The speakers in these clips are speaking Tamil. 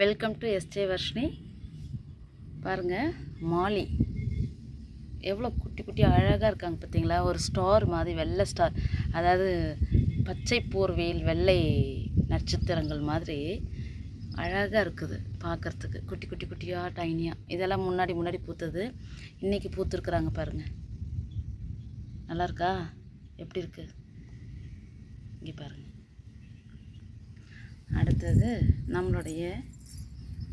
வெல்கம் டு எஸ்ஜே வர்ஷினி பாருங்கள் மாலி. எவ்வளோ குட்டி குட்டி அழகாக இருக்காங்க பார்த்தீங்களா ஒரு ஸ்டார் மாதிரி வெள்ளை ஸ்டார் அதாவது பச்சை போர்வையில் வெள்ளை நட்சத்திரங்கள் மாதிரி அழகாக இருக்குது பார்க்குறதுக்கு குட்டி குட்டி குட்டியாக டைனியாக இதெல்லாம் முன்னாடி முன்னாடி பூத்தது. இன்றைக்கி பூத்துருக்குறாங்க பாருங்கள் நல்லா இருக்கா? எப்படி இருக்குது இங்கே பாருங்கள் அடுத்தது நம்மளுடைய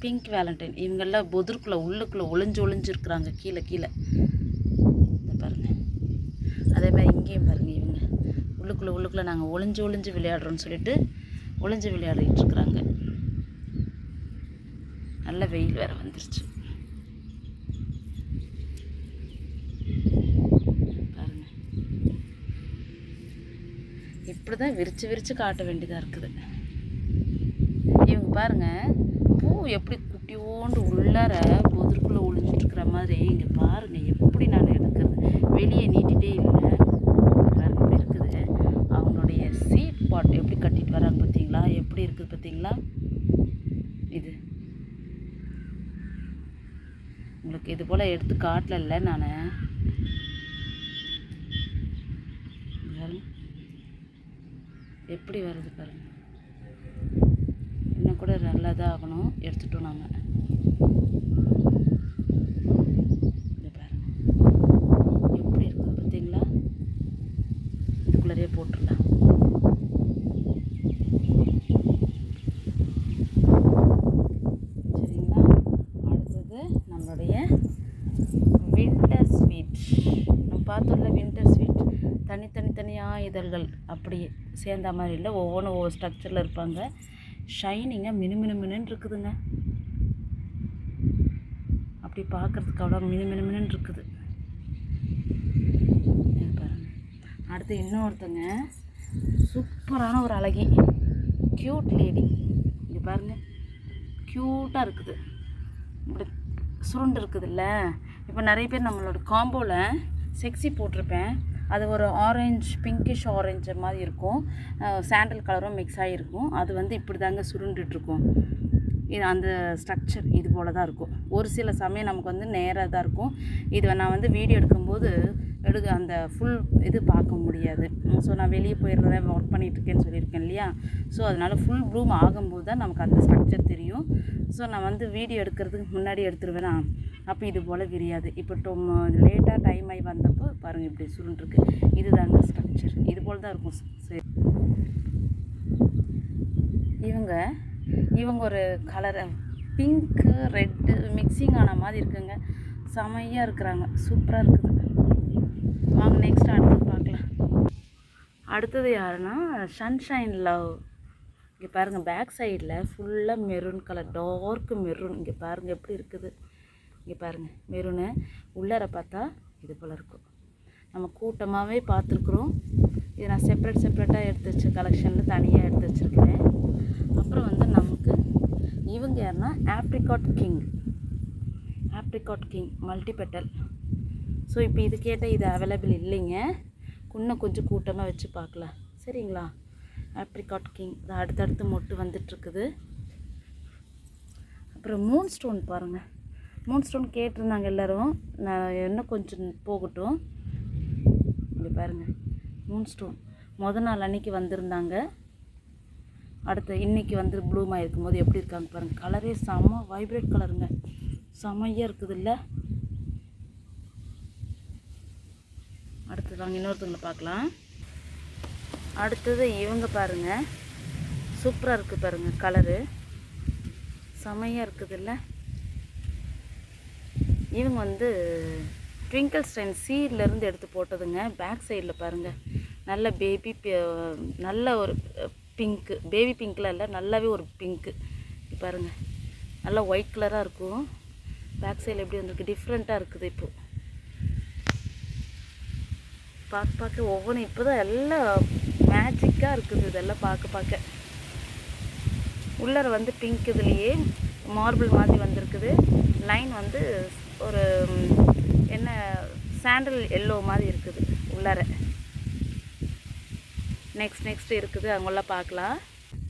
பிங்க் வேலண்டைன். இவங்கெல்லாம் பொதுருக்குள்ளே உள்ளுக்குள்ளே ஒளிஞ்சு ஒளிஞ்சிருக்கிறாங்க. கீழே கீழே. இதை பாருங்கள் அதே மாதிரி இங்கேயும் பாருங்கள் இவங்க. உள்ளுக்குள்ளே உள்ளுக்குள்ளே நாங்கள் ஒளிஞ்சு ஒளிஞ்சு விளையாடுறோன்னு சொல்லிட்டு ஒளிஞ்சு விளையாடிட்டு இருக்கிறாங்க நல்ல வெயில் வேறு வந்துருச்சு. பாருங்கள் இப்படி தான் விரித்து விரித்து காட்ட வேண்டியதாக இருக்குது. இவங்க பாருங்க. எப்படி குட்டியோண்டு உள்ளார பொதுக்குள்ளே ஒளிஞ்சிட்டு மாதிரி இங்கே பாருங்க எப்படி நான் எடுக்கிறது. வெளியே நீட்டிகிட்டே இல்லை. பாருங்க இருக்குது. அவங்களுடைய சீட் பாட் எப்படி கட்டிட்டு வராங்க பார்த்தீங்களா? எப்படி இருக்குது பார்த்தீங்களா? இது. உங்களுக்கு இது போல் எடுத்து காட்டல நான். எப்படி வருது பாருங்கள் கூட நல்லா தான் ஆகணும் எடுத்துட்டோம் நாம எப்படி இருக்குது பார்த்தீங்களா? இதுக்குள்ளரே போட்டுடலாம். சரிங்களா? அடுத்தது நம்மளுடைய வின்டர் ஸ்வீட் நம்ம பார்த்தோம்ல வின்டர் ஸ்வீட் தனித்தனி தனியாக இதழ்கள் அப்படி சேர்ந்த மாதிரி இல்லை. ஒவ்வொன்றும் ஒவ்வொரு ஸ்ட்ரக்சரில் இருப்பாங்க. ஷைனிங்காக மினு மினுன்னு இருக்குதுங்க அப்படி பார்க்குறதுக்கு அவ்வளோ மினு மினுன்னு இருக்குது அடுத்து இன்னொருத்தங்க. சூப்பரான ஒரு அழகி. க்யூட் லேடி இங்கே பாருங்க. க்யூட்டாக இருக்குது. இப்படி சுருண்டு இருக்குதுல்ல. இப்போ நிறைய பேர் நம்மளோட காம்போவில் செக்ஸி போட்டிருப்பேன். அது ஒரு ஆரஞ்சு பிங்கிஷ் ஆரஞ்சு மாதிரி இருக்கும். சாண்டல் கலரும் மிக்ஸ் ஆகிருக்கும் அது வந்து இப்படி தாங்க சுருண்டுட்ருக்கும். இது அந்த ஸ்ட்ரக்சர் இது போல் தான் இருக்கும். ஒரு சில சமயம் நமக்கு வந்து நேராக தான் இருக்கும். இது நான் வந்து வீடியோ எடுக்கும்போது எடுக்க அந்த ஃபுல் இது பார்க்க முடியாது. ஸோ நான் வெளியே போயிடுறேன் ஒர்க் பண்ணிகிட்ருக்கேன்னு சொல்லியிருக்கேன் இல்லையா? ஸோ அதனால் ஃபுல் ப்ளூம் ஆகும்போது தான் நமக்கு அந்த ஸ்ட்ரக்சர் தெரியும். ஸோ நான் வந்து வீடியோ எடுக்கிறதுக்கு முன்னாடி எடுத்துருவேனா? அப்போ இது போல் விரியாது இப்போ டொம் லேட்டாக டைம் ஆகி வந்தப்போ பாருங்கள் இப்படி சுருண்டுருக்கு. அந்த ஸ்ட்ரக்சர் இது போல் தான் இருக்கும். சரி. இவங்க இவங்க ஒரு கலர் பிங்க்கு ரெட்டு மிக்சிங் ஆன மாதிரி இருக்குங்க. செமையாக இருக்கிறாங்க. சூப்பராக இருக்குது. வாங்க நெக்ஸ்ட் அடுத்தது பார்க்கலாம். அடுத்தது யாருன்னா சன்ஷைன் லவ் இங்கே பாருங்கள் பேக் சைடில் ஃபுல்லாக மெரூன் கலர் டார்க்கு மெரூன் இங்கே பாருங்கள் எப்படி இருக்குது. இங்கே பாருங்கள் மெரூனு உள்ளார பார்த்தா இது போல் இருக்கும் நம்ம கூட்டமாகவே பார்த்துருக்குறோம். இது நான் செப்பரேட் செப்பரேட்டாக எடுத்து வச்சு கலெக்ஷனில் தனியாக எடுத்து வச்சுருக்கிறேன். அப்புறம் வந்து நமக்கு இவங்க யாருன்னா apricot king apricot king multipetal so இப்போ இது கேட்டால் இது அவைலபிள் இல்லைங்க. இன்னும் கொஞ்சம் கூட்டமாக வச்சு பார்க்கலாம். சரிங்களா? ஆப்ரிகாட் கிங் இது அடுத்தடுத்து மொட்டு வந்துட்டுருக்குது அப்புறம் மூன் ஸ்டோன் பாருங்கள் மூன் ஸ்டோன் கேட்டிருந்தாங்க எல்லோரும். நான் இன்னும் கொஞ்சம் போகட்டும். இங்கே பாருங்கள் மூணு ஸ்டோன் மொதல் நாள் அன்னைக்கு வந்திருந்தாங்க. அடுத்து இன்னைக்கு வந்து ப்ளூமாக இருக்கும்போது எப்படி இருக்காங்க பாருங்கள் கலரே செம்ம வைப்ரேட் கலருங்க செம்மையாக இருக்குது இல்லை அடுத்தது வாங்க இன்னொருத்தவங்களை பார்க்கலாம். அடுத்தது இவங்க பாருங்கள் சூப்பராக இருக்குது பாருங்கள் கலரு செமையாக இருக்குது இல்லை இவங்க வந்து ட்விங்கிள் ஸ்டைன் சீட்லேருந்து எடுத்து போட்டதுங்க. பேக் சைடில் பாருங்கள் நல்ல பேபி நல்ல ஒரு பிங்க்கு பேபி பிங்க்கில் இல்லை நல்லாவே ஒரு பிங்க்கு பாருங்கள் நல்லா ஒயிட் கலராக இருக்கும். பேக் சைடில் எப்படி வந்திருக்கு? டிஃப்ரெண்ட்டாக இருக்குது இப்போது பார்க்க பார்க்க ஒவ்வொன்றும் இப்போ தான் எல்லாம் மேஜிக்காக இருக்குது. இதெல்லாம் பார்க்க பார்க்க. உள்ளர வந்து பிங்க் இதுலேயே மார்பிள் மாதிரி வந்திருக்குது. லைன் வந்து ஒரு என்ன சாண்டல் எல்லோ மாதிரி இருக்குது உள்ளார. நெக்ஸ்ட் நெக்ஸ்ட் இருக்குது. அவங்கள பார்க்கலாம்.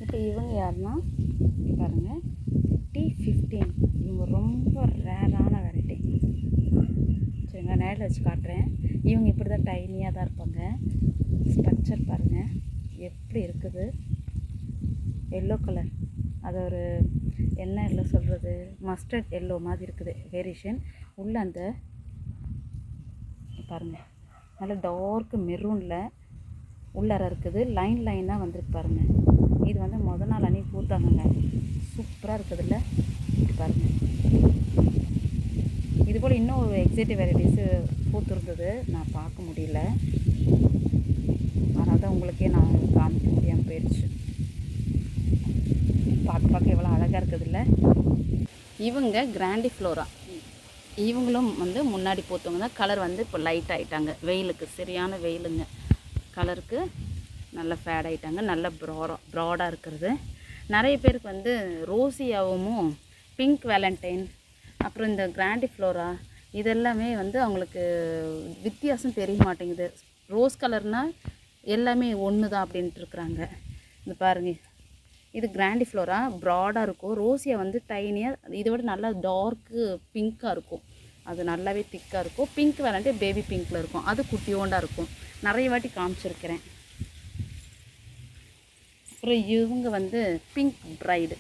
இப்போ இவங்க யாருன்னா? பாருங்கள் டி ஃபிஃப்டீன் இவங்க ரொம்ப ரேரான வெரைட்டி சரிங்களா? நேரில் வச்சு காட்டுறேன். இவங்க இப்படி தான் டைனியாக தான் இருப்பாங்க. ஸ்ட்ரக்சர் பாருங்கள் எப்படி இருக்குது? எல்லோ கலர் அது ஒரு என்ன இல்லை சொல்கிறது மஸ்டர்ட் எல்லோ மாதிரி இருக்குது வேரியேஷன் உள்ளே அந்த பாருங்கள் நல்ல டார்க் மெரூனில் உள்ளார இருக்குது. லைன் லைனாக வந்துருக்கு பாருங்கள் இது வந்து முத நாள் அணி பூத்தாங்கங்க சூப்பராக இருக்குதுல்ல பாருங்கள் இது போல் இன்னும் ஒரு எக்ஸைட்டிவ் வெரைட்டிஸு பூத்துருந்தது. நான் பார்க்க முடியல. அதனால் தான் உங்களுக்கே நான் காமிக்க முடியாமல் போயிடுச்சு. பார்க்க பார்க்க எவ்வளோ அழகாக இருக்குதுல்ல? இவங்க கிராண்டி ஃப்ளோரா இவங்களும் வந்து முன்னாடி போத்தவங்க தான். கலர் வந்து இப்போ லைட் ஆகிட்டாங்க வெயிலுக்கு சரியான வெயிலுங்க. கலருக்கு நல்ல ஃபேட் ஆகிட்டாங்க நல்ல ப்ராடா ப்ராடாக இருக்கிறது. நிறைய பேருக்கு வந்து ரோசியாவும் பிங்க் வேலண்டைன் அப்புறம் இந்த கிராண்டி ஃப்ளோரா இதெல்லாமே வந்து அவங்களுக்கு வித்தியாசம் தெரிய மாட்டேங்குது. ரோஸ் கலர்னால் எல்லாமே ஒன்று தான் அப்படின்ட்டு இருக்கிறாங்க. இந்த பாருங்கள் இது கிராண்டி ஃப்ளோரா ப்ராடாக இருக்கும். ரோசியா வந்து டைனியாக இதை விட நல்லா டார்க்கு பிங்க்காக இருக்கும். அது நல்லாவே திக்காக இருக்கும். பிங்க் விளாண்டு பேபி பிங்க்கில் இருக்கும். அது குட்டியோண்டாக இருக்கும். நிறைய வாட்டி காமிச்சிருக்கிறேன். அப்புறம் இவங்க வந்து பிங்க் ப்ரைடு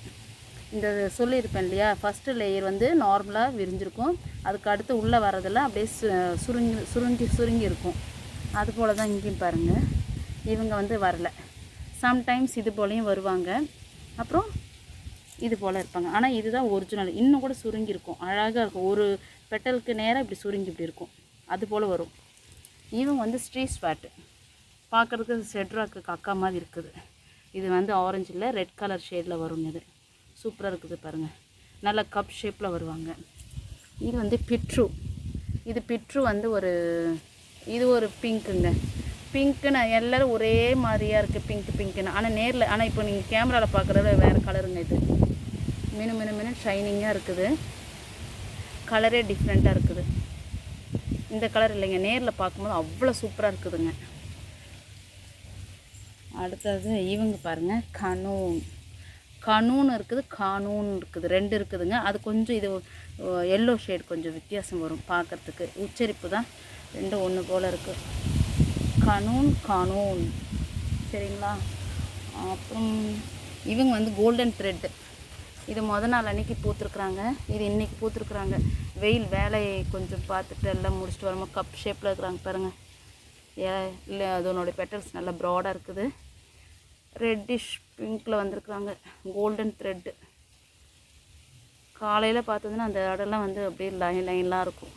இந்த சொல்லியிருப்பேன் இல்லையா? ஃபஸ்ட்டு லேயர் வந்து நார்மலாக விரிஞ்சிருக்கும். அதுக்கு அடுத்து உள்ளே வரதெல்லாம் அப்படியே சு சுருங்கி சுருங்கி சுருங்கி இருக்கும். அது போல் தான் இங்கேயும் பாருங்கள் இவங்க வந்து வரல. சம்டைம்ஸ் இது போலையும் வருவாங்க. அப்புறம் இது போல் இருப்பாங்க. ஆனால் இதுதான் ஒரிஜினல் இன்னும் கூட சுருங்கி இருக்கும். அழகாக இருக்கும். ஒரு பெட்டலுக்கு நேராக இப்படி சுருங்கி இப்படி இருக்கும். அது போல் வரும். இவங்க வந்து ஸ்ட்ரீட் ஸ்வாட்டு பார்க்குறதுக்கு செட்ராக்கு அக்கா மாதிரி இருக்குது. இது வந்து ஆரஞ்சில் ரெட் கலர் ஷேடில் வருங்க இது. சூப்பராக இருக்குது பாருங்கள் நல்ல கப் ஷேப்பில் வருவாங்க. இது வந்து பிட்ரு இது பிட்ரு வந்து ஒரு இது ஒரு பிங்க்குங்க பிங்க்குன்னு எல்லோரும் ஒரே மாதிரியாக இருக்குது பிங்க் பிங்க்குன்னு. ஆனால் நேரில் ஆனால் இப்போ நீங்கள் கேமராவில் பார்க்குறத வேறு கலருங்க இது. மினு மினு மினு ஷைனிங்காக இருக்குது. கலரே டிஃப்ரெண்ட்டாக இருக்குது. இந்த கலர் இல்லைங்க. நேரில் பார்க்கும்போது அவ்வளோ சூப்பராக இருக்குதுங்க. அடுத்தது இவங்க பாருங்கள் கனூன். கனூன் இருக்குது கானூன் இருக்குது. ரெண்டு இருக்குதுங்க. அது கொஞ்சம் இது எல்லோ ஷேட் கொஞ்சம் வித்தியாசம் வரும் பார்க்குறதுக்கு. உச்சரிப்பு தான். ரெண்டும் ஒன்று போல் இருக்குது கனூன் கனூன் சரிங்களா? அப்புறம் இவங்க வந்து கோல்டன் த்ரெட்டு இது முத நாள் அன்னைக்கு பூத்துருக்குறாங்க. இது இன்றைக்கி பூத்துருக்குறாங்க. வெயில் வேலையை கொஞ்சம் பார்த்துட்டு எல்லாம் முடிச்சுட்டு வரும்போது கப் ஷேப்பில் இருக்கிறாங்க பாருங்கள் ஏ இல்லை அதனுடைய பெட்டல்ஸ் நல்லா ப்ராடாக இருக்குது. ரெட்டிஷ் பிங்க்கில் வந்திருக்குறாங்க. கோல்டன் த்ரெட்டு காலையில் பார்த்ததுன்னா அந்த இடம்லாம் வந்து அப்படியே லைன் லைன்லாம் இருக்கும்.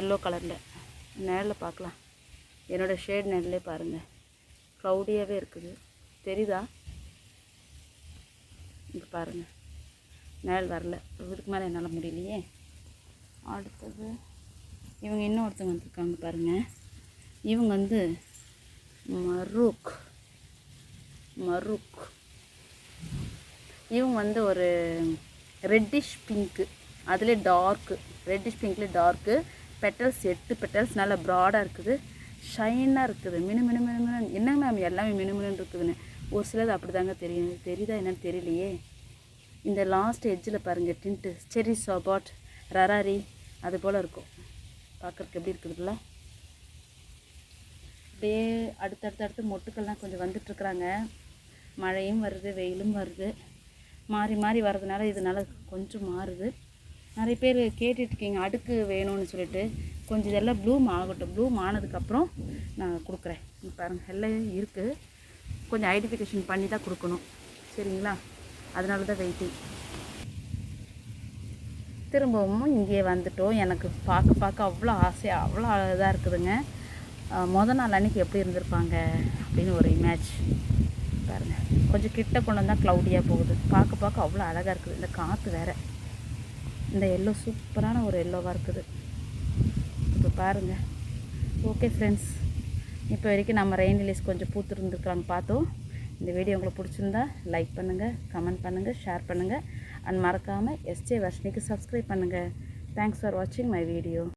எல்லோ கலரில் நேரில் பார்க்கலாம். என்னோடய ஷேட் நெல்லே பாருங்கள் க்ளவுடியாகவே இருக்குது. தெரியுதா? இங்கே பாருங்கள் நேல் வரல. இதுக்கு மேலே என்னால் முடியலையே. அடுத்தது இவங்க இன்னொருத்தவங்க வந்திருக்காங்க பாருங்கள் இவங்க வந்து மருக் மருக் இவங்க வந்து ஒரு ரெட்டிஷ் பிங்க்கு அதிலே டார்க்கு ரெட்டிஷ் பிங்க்லேயே டார்க்கு பெட்டல்ஸ் எட்டு பெட்டல்ஸ் நல்லா ப்ராடாக இருக்குது. ஷைனாக இருக்குது. மினு மினு மினு மினு. என்னங்க மேம் எல்லாமே மினு மினுன்னு இருக்குதுன்னு. ஒரு சிலது அப்படி தாங்க தெரியும் தெரியுதா என்னன்னு தெரியலையே. இந்த லாஸ்ட் எட்ஜில் பாருங்கள் டின்ட்டு செரி சோபாட் ரராரி அது போல் இருக்கும். பார்க்குறக்கு எப்படி இருக்குதுல்ல அப்படியே அடுத்தடுத்து அடுத்து மொட்டுக்கள்லாம் கொஞ்சம் வந்துட்டுருக்குறாங்க மழையும் வருது வெயிலும் வருது. மாறி மாறி வர்றதுனால இதனால் கொஞ்சம் மாறுது. நிறைய பேர் கேட்டுட்ருக்கீங்க அடுக்கு வேணும்னு சொல்லிட்டு. கொஞ்சம் இதெல்லாம் ப்ளூம் ஆகட்டும். ப்ளூம் ஆனதுக்கப்புறம் நான் கொடுக்குறேன். பாருங்கள் எல்லாம் இருக்குது கொஞ்சம் ஐடென்டிஃபிகேஷன் பண்ணி தான் கொடுக்கணும். சரிங்களா? அதனால தான் வெயிட்டிங் திரும்பவும் இங்கே வந்துட்டோம். எனக்கு பார்க்க பார்க்க அவ்வளோ ஆசையாக அவ்வளோ இதாக இருக்குதுங்க. மொதல் நாள் அன்றைக்கி எப்படி இருந்திருப்பாங்க அப்படின்னு ஒரு இமேஜ் பாருங்கள் கொஞ்சம் கிட்ட கொண்டு வந்தால் க்ளவுடியாக போகுது. பார்க்க பார்க்க அவ்வளோ அழகாக இருக்குது. இந்த காற்று வேறு. இந்த எல்லோ சூப்பரான ஒரு எல்லோவாக இருக்குது. இப்போ பாருங்கள் ஓகே ஃப்ரெண்ட்ஸ் இப்போ வரைக்கும் நம்ம ரெயின் ரிலீஸ் கொஞ்சம் பூத்துருந்துருக்குறாங்க பார்த்தோம். இந்த வீடியோ உங்களுக்கு பிடிச்சிருந்தா லைக் பண்ணுங்கள் கமெண்ட் பண்ணுங்கள் ஷேர் பண்ணுங்கள் அண்ட் மறக்காமல் எஸ்ஜே வர்ஷினிக்கு சப்ஸ்கிரைப் பண்ணுங்கள் தேங்க்ஸ் ஃபார் வாட்சிங் மை வீடியோ